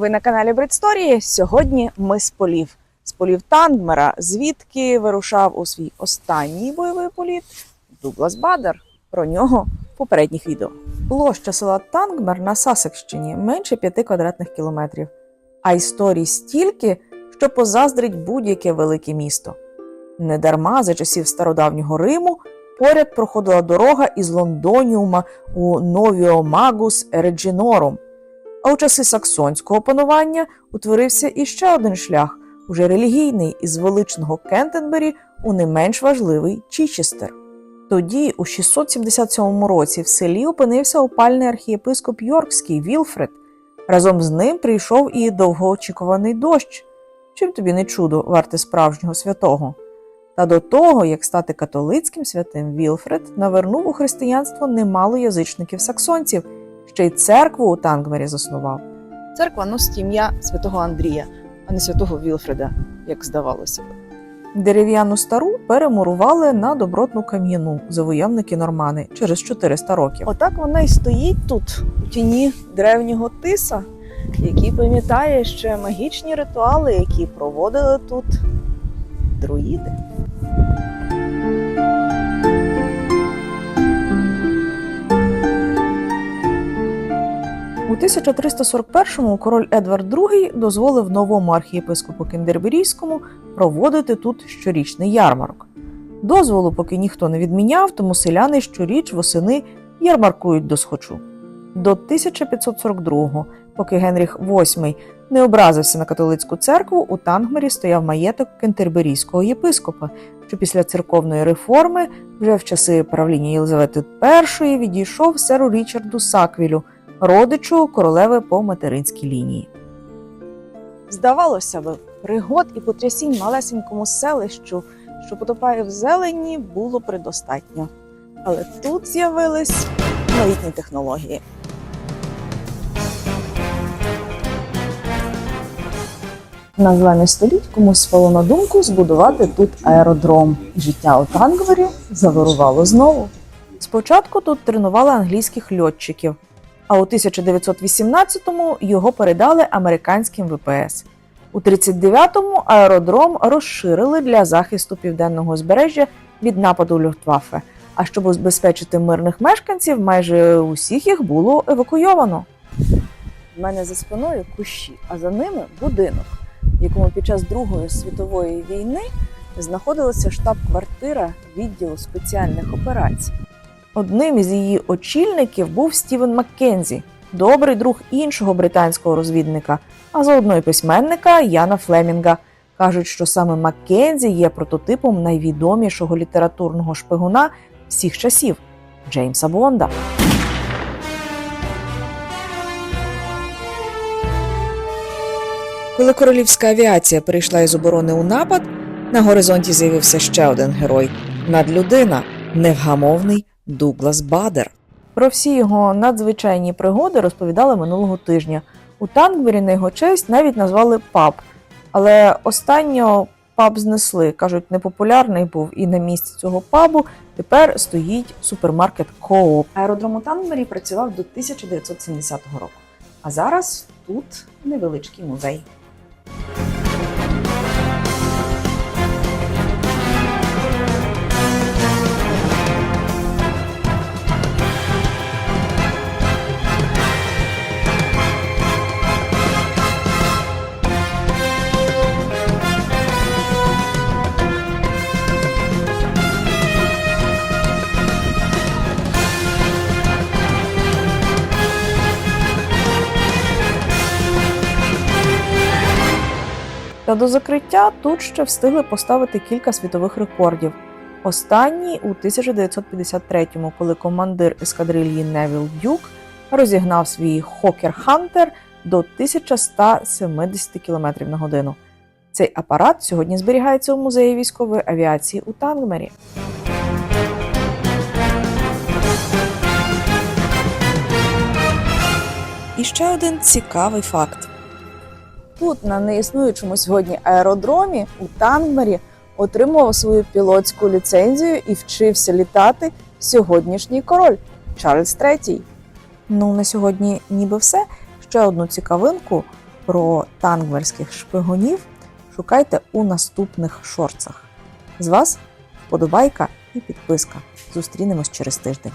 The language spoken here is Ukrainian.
Ви на каналі Бритсторії. Сьогодні ми з полів. З полів Тангмера, звідки вирушав у свій останній бойовий політ Дуглас Бадер. Про нього в попередніх відео. Площа села Тангмер на Сасекщині менше 5 квадратних кілометрів, а історій стільки, що позаздрить будь-яке велике місто. Недарма за часів стародавнього Риму поряд проходила дорога із Лондоніума у Новіомагус Реджінорум. А у часи саксонського панування утворився іще один шлях, уже релігійний із величного Кентенбері у не менш важливий Чічестер. Тоді, у 677 році, в селі опинився опальний архієпископ Йоркський Вілфред. Разом з ним прийшов і довгоочікуваний дощ. Чим тобі не чудо варте справжнього святого? Та до того, як стати католицьким святим, Вілфред навернув у християнство немало язичників-саксонців, ще й церкву у Тангмері заснував. Церква носить ім'я святого Андрія, а не святого Вілфреда, як здавалося б. Дерев'яну стару перемурували на добротну кам'яну завойовники нормани через 400 років. Отак вона й стоїть тут, у тіні древнього тиса, який пам'ятає ще магічні ритуали, які проводили тут друїди. У 1341-му король Едвард II дозволив новому архієпископу Кендерберійському проводити тут щорічний ярмарок. Дозволу поки ніхто не відміняв, тому селяни щоріч восени ярмаркують до схочу. До 1542-го, поки Генріх VIII не образився на католицьку церкву, у Тангмері стояв маєток кентерберійського єпископа, що після церковної реформи, вже в часи правління Єлизавети І, відійшов серу Річарду Саквілю, родичу королеви по материнській лінії. Здавалося б, пригод і потрясінь малесенькому селищу, що потопає в зелені, було предостатньо. Але тут з'явились новітні технології. На зелені століть комусь спало на думку збудувати тут аеродром. Життя у Тангвері завирувало знову. Спочатку тут тренували англійських льотчиків, а у 1918-му його передали американським ВПС. У 39-му аеродром розширили для захисту південного узбережжя від нападу Люфтваффе. А щоб убезпечити мирних мешканців, майже усіх їх було евакуйовано. У мене за спиною кущі, а за ними будинок, в якому під час Другої світової війни знаходилася штаб-квартира відділу спеціальних операцій. Одним із її очільників був Стівен Маккензі, добрий друг іншого британського розвідника, а заодно й письменника Яна Флемінга. Кажуть, що саме Маккензі є прототипом найвідомішого літературного шпигуна всіх часів Джеймса Бонда. Коли королівська авіація перейшла із оборони у напад, на горизонті з'явився ще один герой надлюдина, невгамовний Дуглас Бадер. Про всі його надзвичайні пригоди розповідали минулого тижня. У Тангбері на його честь навіть назвали паб. Але останнього паб знесли. кажуть, непопулярний був, і на місці цього пабу тепер стоїть супермаркет Кооп. Аеродром у Тангбері працював до 1970 року. А зараз тут невеличкий музей. Та до закриття тут ще встигли поставити кілька світових рекордів. Останній у 1953-му, коли командир ескадрильї Невіл Дюк розігнав свій Хокер Хантер до 1170 км на годину. Цей апарат сьогодні зберігається у музеї військової авіації у Тангмері. І ще один цікавий факт. Тут, на неіснуючому сьогодні аеродромі у Тангмері, отримував свою пілотську ліцензію і вчився літати сьогоднішній король Чарльз III. Ну, на сьогодні ніби все. Ще одну цікавинку про тангмерських шпигунів шукайте у наступних шорцах. З вас вподобайка і підписка. Зустрінемось через тиждень.